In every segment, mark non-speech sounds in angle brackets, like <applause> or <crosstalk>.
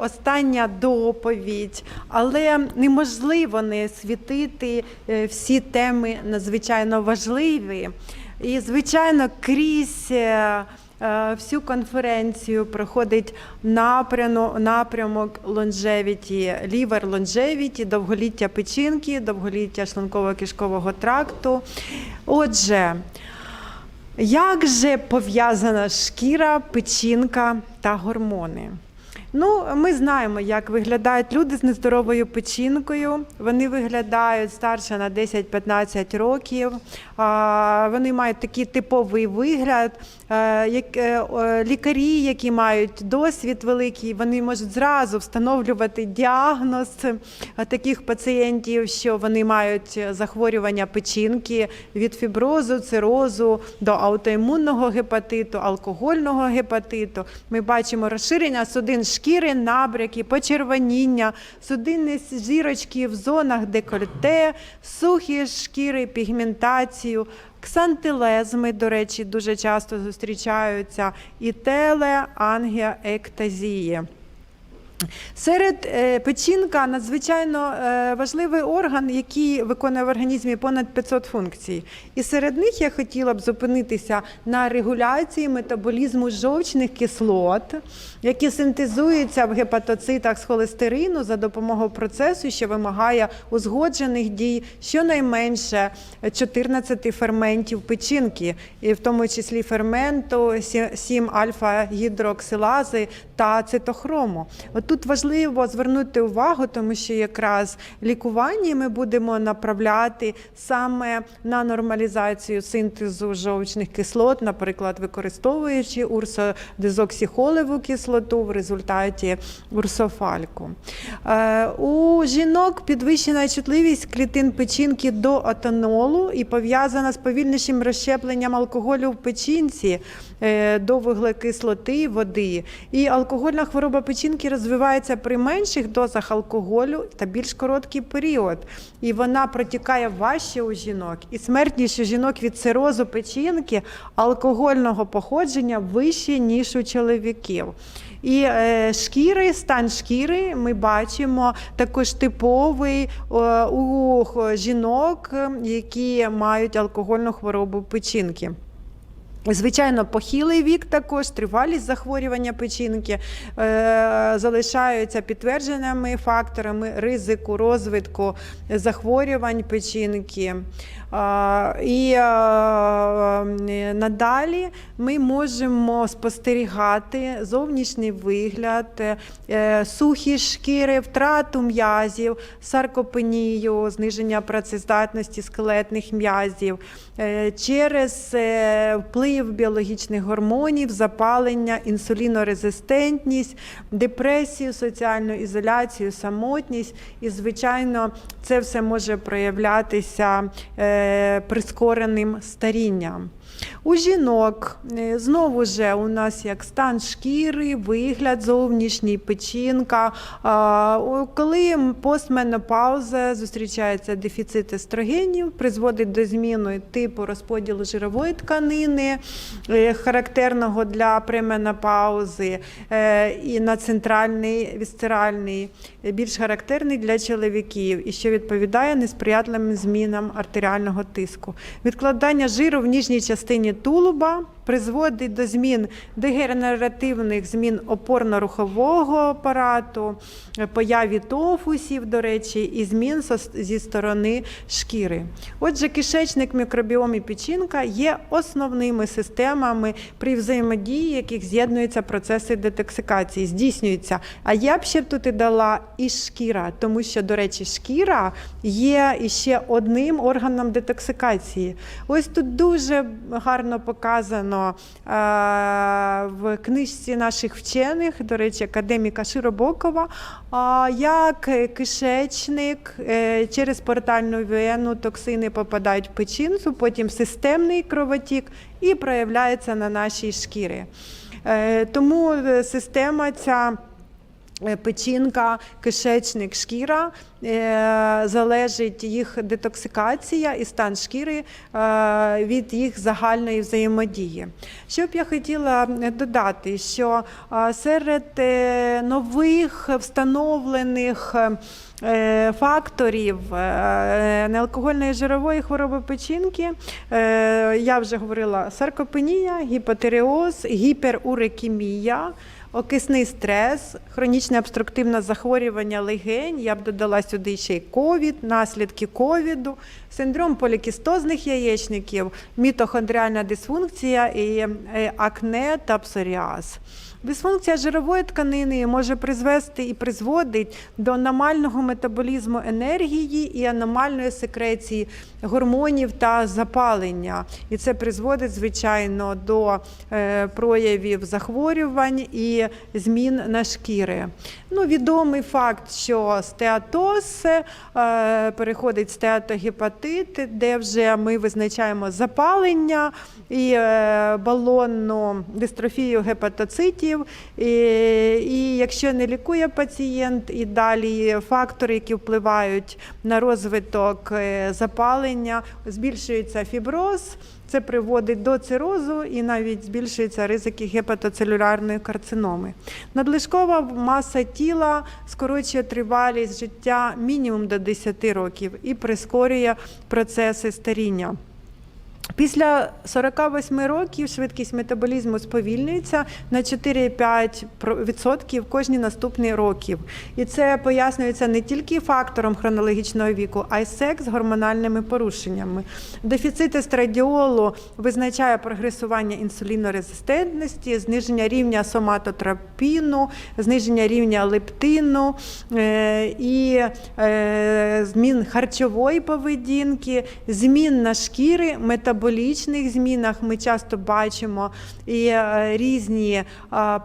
Остання доповідь, але неможливо не світити е, всі теми надзвичайно важливі. І, звичайно, крізь е, е, всю конференцію проходить напрямок longevity, liver longevity, довголіття печінки, довголіття шлунково-кишкового тракту. Отже, як же пов'язана шкіра, печінка та гормони? Ну, ми знаємо, як виглядають люди з нездоровою печінкою. Вони виглядають старше на 10-15 років. Вони мають такий типовий вигляд. Е, е, Лікарі, які мають досвід великий, вони можуть зразу встановлювати діагноз е, таких пацієнтів, що вони мають захворювання печінки від фіброзу, цирозу до аутоімунного гепатиту, алкогольного гепатиту. Ми бачимо розширення судин шкіри, набряки, почервоніння, судинні зірочки в зонах декольте, сухі шкіри, пігментацію. Ксантилезми, до речі, дуже часто зустрічаються, і телеангіоектазії. Серед е, печінка надзвичайно е, важливий орган, який виконує в організмі понад 500 функцій. І серед них я хотіла б зупинитися на регуляції метаболізму жовчних кислот, які синтезуються в гепатоцитах з холестерину за допомогою процесу, що вимагає узгоджених дій щонайменше 14 ферментів печінки, і в тому числі ферменту 7 альфа-гідроксилази та цитохрому. От тут важливо звернути увагу, тому що якраз лікування ми будемо направляти саме на нормалізацію синтезу жовчних кислот, наприклад, використовуючи урсодезоксихолеву кислоту в результаті урсофальку. Е, У жінок підвищена чутливість клітин печінки до атанолу і пов'язана з повільнішим розщепленням алкоголю в печінці до вуглекислоти води. І алкогольна хвороба печінки розвивається при менших дозах алкоголю та більш короткий період. І вона протікає важче у жінок. І смертність у жінок від цирозу печінки алкогольного походження вище, ніж у чоловіків. І е, шкіри, стан шкіри ми бачимо також типовий е, у жінок, е, які мають алкогольну хворобу печінки. Звичайно, похилий вік також, тривалість захворювання печінки е, залишаються підтвердженими факторами ризику розвитку захворювань печінки. Е, і е, е, надалі ми можемо спостерігати зовнішній вигляд, е, сухі шкіри, втрату м'язів, саркопенію, зниження працездатності скелетних м'язів е, через е, вплив біологічних гормонів, запалення, інсулінорезистентність, депресію, соціальну ізоляцію, самотність. І, звичайно, це все може проявлятися е, прискореним старінням. У жінок е, знову ж у нас як стан шкіри, вигляд зовнішній, печінка. Коли постменопауза зустрічається дефіцит естрогенів, призводить до зміни типу розподілу жирової тканини, е, характерного для пременопаузи, е, і на центральний вісцеральний, більш характерний для чоловіків і що відповідає несприятливим змінам артеріального тиску. Відкладання жиру в ніжній частині тулуба призводить до змін дегенеративних змін опорно-рухового апарату, е, появі тофусів, до речі, і змін зі сторони шкіри. Отже, кишечник, мікробіом і печінка є основними системами при взаємодії, яких з'єднуються процеси детоксикації, здійснюються. А я б ще тут і дала і шкіра, тому що, до речі, шкіра є іще одним органом детоксикації. Ось тут дуже гарно показано е, в книжці наших вчених, до речі, академіка Широбокова, як кишечник е, через портальну вену токсини попадають в печінку, потім системний кровотік і проявляється на нашій шкірі. Е, Тому система ця печінка, кишечник, шкіра, е, залежить їх детоксикація і стан шкіри е, від їх загальної взаємодії. Що б я хотіла додати, що е, серед е, нових встановлених е, факторів е, неалкогольної жирової хвороби печінки, е, я вже говорила саркопенія, гіпотереоз, гіперурекемія. Окисний стрес, хронічне обструктивне захворювання легень, я б додала сюди ще й ковід, наслідки ковіду, синдром полікістозних яєчників, мітохондріальна дисфункція і е, акне та псоріаз. Дисфункція жирової тканини може призвести і призводить до аномального метаболізму енергії і аномальної секреції гормонів та запалення. І це призводить, звичайно, до е, проявів захворювань і змін на шкіри. Ну, відомий факт, що стеатоз е, переходить в стеатогепатит, де вже ми визначаємо запалення і е, балонну дистрофію гепатоцитів. І, і якщо не лікує пацієнт, і далі фактори, які впливають на розвиток е, запалення, збільшується фіброз. Це приводить до цирозу і навіть збільшуються ризики гепатоцелюлярної карциноми. Надлишкова маса тіла скорочує тривалість життя мінімум до 10 років і прискорює процеси старіння. Після 48 років швидкість метаболізму сповільнюється на 4-5% кожні наступні років. І це пояснюється не тільки фактором хронологічного віку, а й секс з гормональними порушеннями. Дефіцит естрадіолу визначає прогресування інсулінорезистентності, зниження рівня соматотропіну, зниження рівня лептину е, і е, змін харчової поведінки, змін на шкіри, метаболічних змінах ми часто бачимо і е, різні е,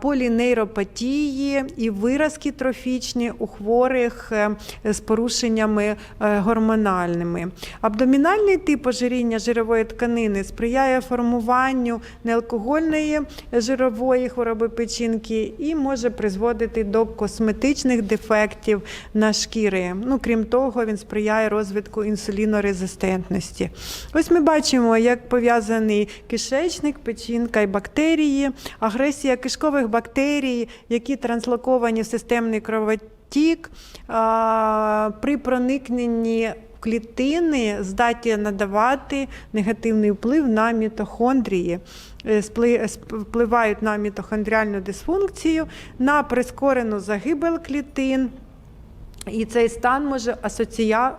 полінейропатії, і виразки трофічні у хворих е, з порушеннями гормональними. Абдомінальний тип ожиріння жирової тканини сприяє формуванню неалкогольної жирової хвороби печінки і може призводити до косметичних дефектів на шкіри. Ну, крім того, він сприяє розвитку інсулінорезистентності. Ось ми бачимо, як пов'язаний кишечник, печінка і бактерії, агресія кишкових бактерій, які транслоковані в системний кровотік при проникненні клітини здатні надавати негативний вплив на мітохондрії, Е, впливають на мітохондріальну дисфункцію, на прискорену загибель клітин. І цей стан може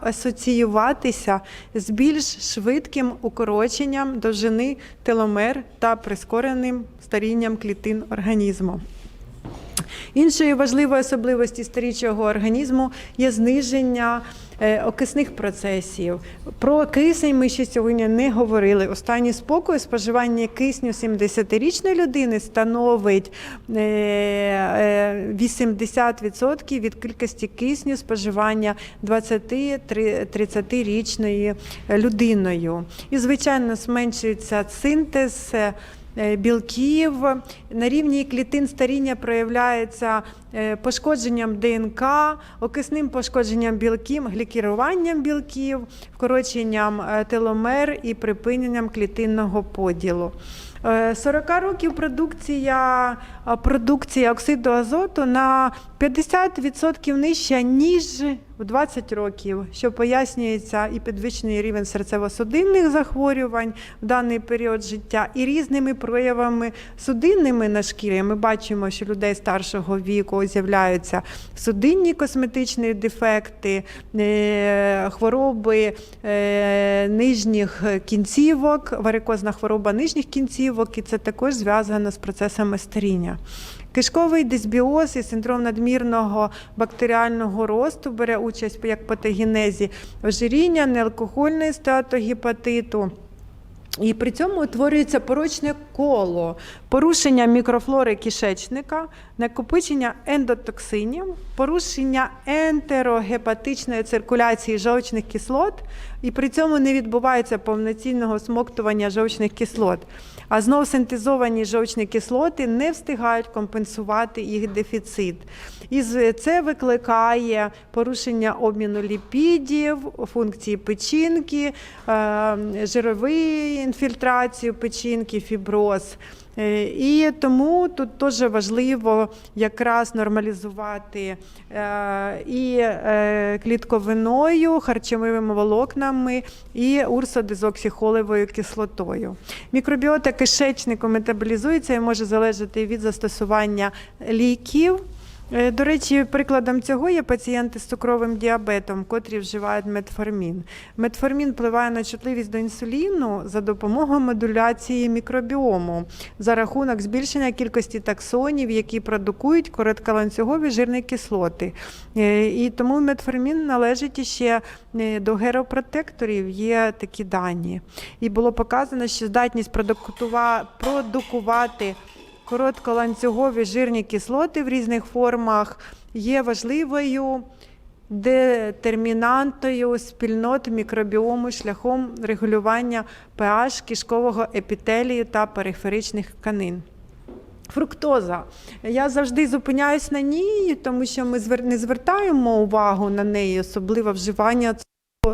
асоціюватися з більш швидким укороченням довжини теломер та прискореним старінням клітин організму. Іншою важливою особливості старічого організму є зниження окисних процесів. Про кисень ми ще сьогодні не говорили. Останній спокій споживання кисню 70-річної людини становить е, е, 80% від кількості кисню споживання 20-30-річної людиною. І, звичайно, зменшується синтез. Е, Білків на рівні клітин старіння проявляється е, пошкодженням ДНК, окисним пошкодженням білків, глікіруванням білків, вкороченням е, теломер і припиненням клітинного поділу. Е, 40 років продукція, продукція оксиду азоту на 50% нижча, ніж в 20 років, що пояснюється і підвищений рівень серцево-судинних захворювань в даний період життя, і різними проявами судинними на шкірі. Ми бачимо, що людей старшого віку з'являються судинні косметичні дефекти, е, хвороби е, нижніх кінцівок, варикозна хвороба нижніх кінцівок, і це також зв'язано з процесами старіння. Кишковий дисбіоз і синдром надмірного бактеріального росту бере участь як патогенезі ожиріння, неалкогольної статогепатиту. І при цьому утворюється порочне коло, порушення мікрофлори кишечника, накопичення ендотоксинів, порушення ентерогепатичної циркуляції жовчних кислот, і при цьому не відбувається повноцінного смоктування жовчних кислот. А знов синтезовані жовчні кислоти не встигають компенсувати їх дефіцит. І це викликає порушення обміну ліпідів, функції печінки, е, жирової інфільтрації печінки, фіброз. Е, І тому тут теж важливо якраз нормалізувати е, і е, клітковиною, харчовими волокнами і урсодезоксихолевою кислотою. Мікробіота кишечнику метаболізується і може залежати від застосування ліків. Е, До речі, прикладом цього є пацієнти з цукровим діабетом, котрі вживають метформін. Метформін впливає на чутливість до інсуліну за допомогою модуляції мікробіому за рахунок збільшення кількості таксонів, які продукують коротколанцюгові жирні кислоти. Е, І тому метформін належить іще е, до геропротекторів, є такі дані. І було показано, що здатність продукувати коротколанцюгові жирні кислоти в різних формах є важливою детермінантою спільнот мікробіому шляхом регулювання pH кишкового епітелію та периферичних тканин. Фруктоза. Я завжди зупиняюсь на ній, тому що ми не звертаємо увагу на неї, особливо вживання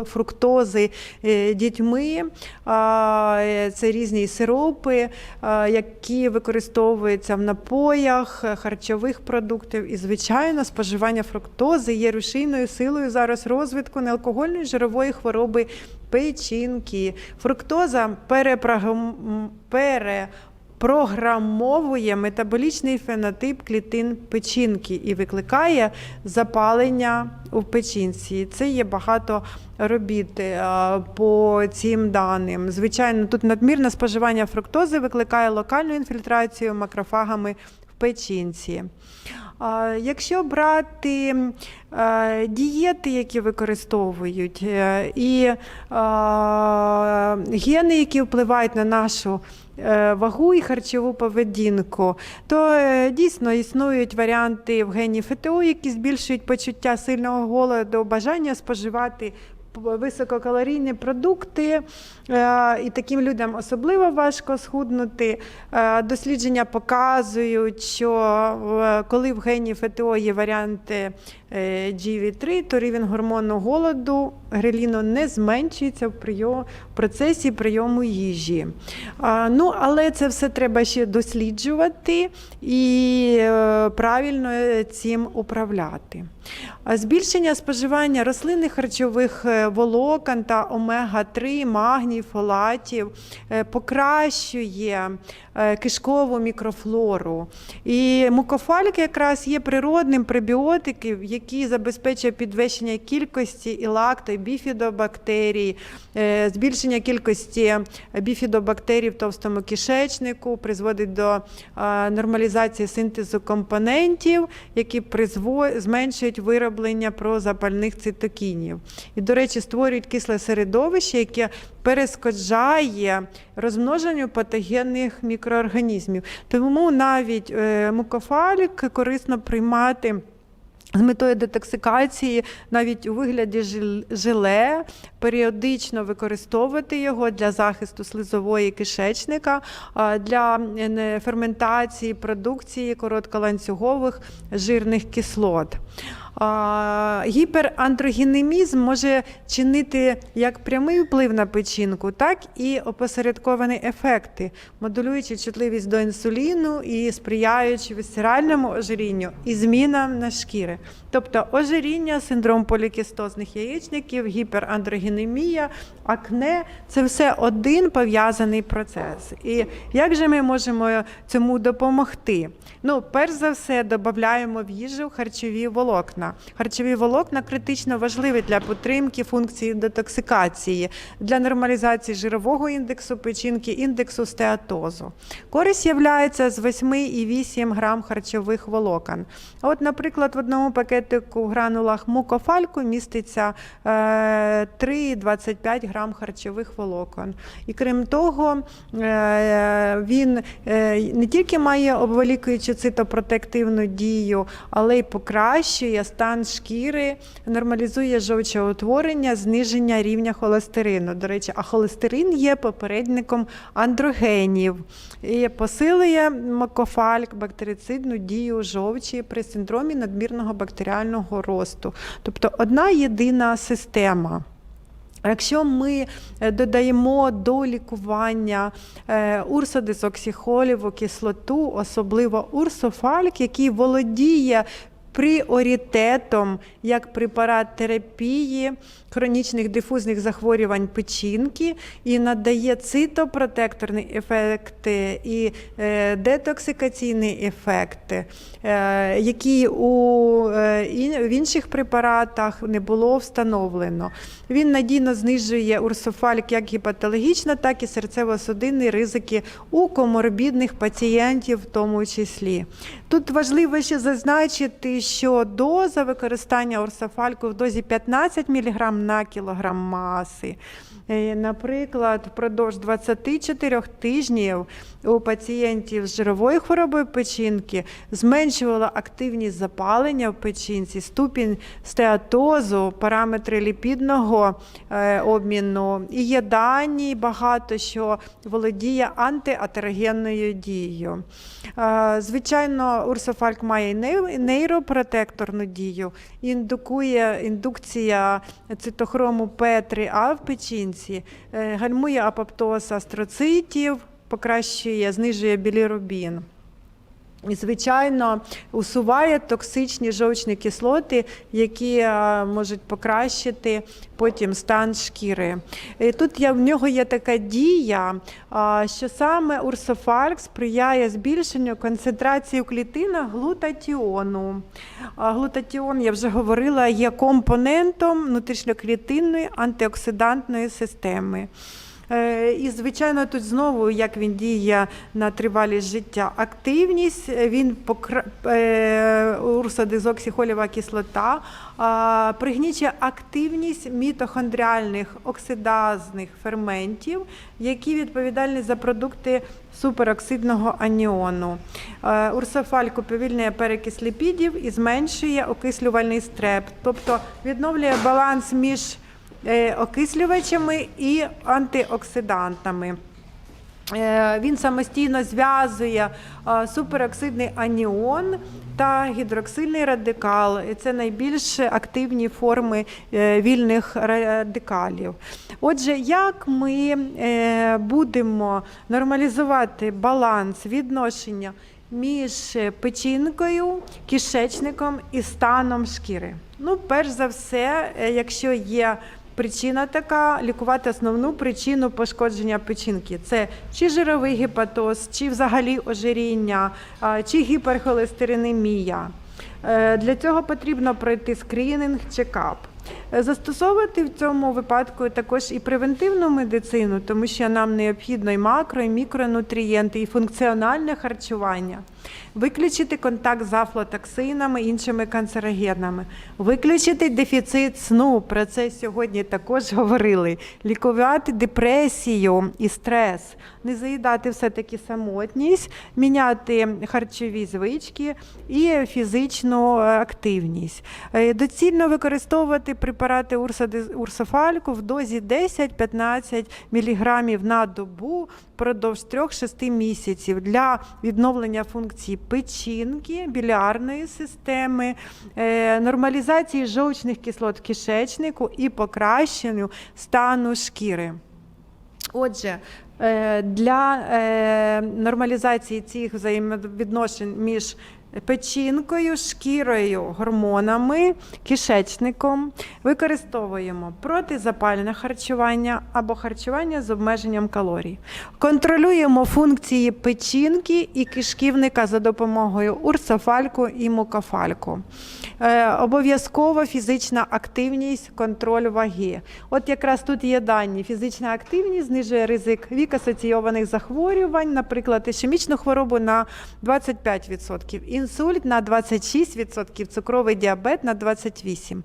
фруктози е, дітьми. Е, Це різні сиропи, які використовуються в напоях, е, харчових продуктів. І, звичайно, споживання фруктози є рушійною силою зараз розвитку неалкогольної жирової хвороби печінки. Фруктоза перепрограм... програмовує метаболічний фенотип клітин печінки і викликає запалення у печінці. Це є багато робіт е, по цим даним. Звичайно, тут надмірне споживання фруктози викликає локальну інфільтрацію макрофагами печінці. Якщо брати дієти, які використовують, е, і гени, які впливають на нашу е, вагу і харчову поведінку, то е, дійсно існують варіанти в гені ФТО, які збільшують почуття сильного голоду, бажання споживати висококалорійні продукти, е, і таким людям особливо важко схуднути. Е, Дослідження показують, що коли в гені ФТО є варіанти е, GV3, то рівень гормону голоду греліну не зменшується в в процесі прийому їжі. Ну, але це все треба ще досліджувати і правильно цим управляти. Збільшення споживання рослинних харчових е, волокон та омега-3, магній, фолатів е, покращує е, кишкову мікрофлору. І мукофальк якраз є природним пребіотиком, який забезпечує підвищення кількості і лакто, і біфідобактерій, збільшення кількості біфідобактерій в товстому кишечнику, призводить до нормалізації синтезу компонентів, які зменшують вироблення прозапальних цитокінів. І, до речі, створюють кисле середовище, яке перешкоджає розмноженню патогенних мікроорганізмів. Тому навіть е, мукофалік корисно приймати. З метою детоксикації навіть у вигляді желе, періодично використовувати його для захисту слизової кишечника, для е, ферментації продукції коротколанцюгових жирних кислот. А, Гіперандрогенемізм може чинити як прямий вплив на печінку, так і опосередковані ефекти, модулюючи чутливість до інсуліну і сприяючи висцеральному ожирінню і змінам на шкіри. Тобто ожиріння, синдром полікістозних яєчників, гіперандрогенемія, акне це все один пов'язаний процес. І як же ми можемо цьому допомогти? Ну, перш за все, додаємо в їжу харчові волокна. Харчові волокна критично важливі для підтримки функції детоксикації, для нормалізації жирового індексу печінки, індексу стеатозу. Користь являється з 8,8 грам харчових волокон. От, наприклад, в одному пакетику в гранулах мукофальку міститься е, 3,25 грам харчових волокон. І крім того, е, він е, не тільки має обволікуючу цитопротективну дію, але й покращує стан шкіри, нормалізує жовчоутворення, зниження рівня холестерину. До речі, а холестерин є попередником андрогенів і посилює макофальк бактерицидну дію жовчі при синдромі надмірного бактеріального росту. Тобто одна єдина система. Якщо ми е, додаємо до лікування е, кислоту, особливо урсофальк, який володіє пріоритетом як препарат терапії хронічних дифузних захворювань печінки і надає цитопротекторні ефекти і е, детоксикаційні ефекти, е, які у, е, в інших препаратах не було встановлено. Він надійно знижує урсофальк як гіпатологічно, так і серцево-судинні ризики у коморбідних пацієнтів, в тому числі. Тут важливо ще зазначити, що доза використання урсофальку в дозі 15 мг на кілограм маси. Е, Наприклад, впродовж 24 тижнів у пацієнтів з жировою хворобою печінки зменшувала активність запалення в печінці, ступінь стеатозу, параметри ліпідного е, обміну. І є дані багато, що володіє антиатерогенною дією. Е, Звичайно, урсофальк має нейропротекторну дію, індукує індукція цитохрому П3А в печінці, е, гальмує апоптоз астроцитів, покращує, знижує білірубін. Звичайно, усуває токсичні жовчні кислоти, які е, можуть покращити потім стан шкіри. І тут я, в нього є така дія, що саме урсофальк сприяє збільшенню концентрації в клітинах глутатіону. Глутатіон, я вже говорила, є компонентом внутрішньоклітинної антиоксидантної системи. Е, І, звичайно, тут знову, як він діє на тривалість життя, активність, е, він покра... е, урсодизоксихолєва кислота пригнічує активність мітохондріальних оксидазних ферментів, які відповідальні за продукти супероксидного аніону. Урсофальк уповільнює перекис ліпідів і зменшує окислювальний стреп, тобто відновлює баланс між окислювачами і антиоксидантами. Е, Він самостійно зв'язує е, супероксидний аніон та гідроксильний радикал. Це найбільш активні форми е, вільних радикалів. Отже, як ми е, будемо нормалізувати баланс відношення між печінкою, кишечником і станом шкіри? Ну, перш за все, е, якщо є Причина така лікувати основну причину пошкодження печінки. Це чи жировий гепатоз, чи взагалі ожиріння, чи гіперхолестеринемія. Е, Для цього потрібно пройти скринінг, чекап. Е, Застосовувати в цьому випадку також і превентивну медицину, тому що нам необхідно і макро, і мікронутрієнти, і функціональне харчування. Виключити контакт з афлотоксинами, іншими канцерогенами, виключити дефіцит сну. Про це сьогодні також <laughs> говорили. Лікувати депресію і стрес, не заїдати все-таки самотність, міняти харчові звички і фізичну е, активність. Е, Доцільно використовувати препарати урсофальку в дозі 10-15 мг на добу впродовж 3-6 місяців для відновлення функції печінки, білярної системи, е, нормалізації жовчних кислот в кишечнику і покращенню стану шкіри. Отже, е, для е, нормалізації цих взаємовідношень між печінкою, шкірою, гормонами, кишечником. Використовуємо протизапальне харчування або харчування з обмеженням калорій. Контролюємо функції печінки і кишківника за допомогою урсофальку і мукофальку. Е, обов'язково фізична активність, контроль ваги. От якраз тут є дані. Фізична активність знижує ризик вік асоційованих захворювань, наприклад, ішемічну хворобу на 25%, інсульт на 26%, цукровий діабет на 28%.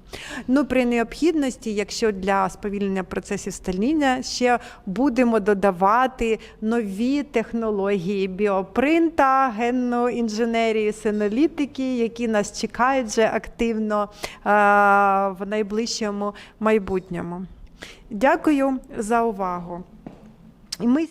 Ну, при необхідності, якщо для сповільнення процесів стальніння, ще будемо додавати нові технології біопринта, генну інженерії, синолітики, які нас чекають вже активно в найближчому майбутньому. Дякую за увагу. І ми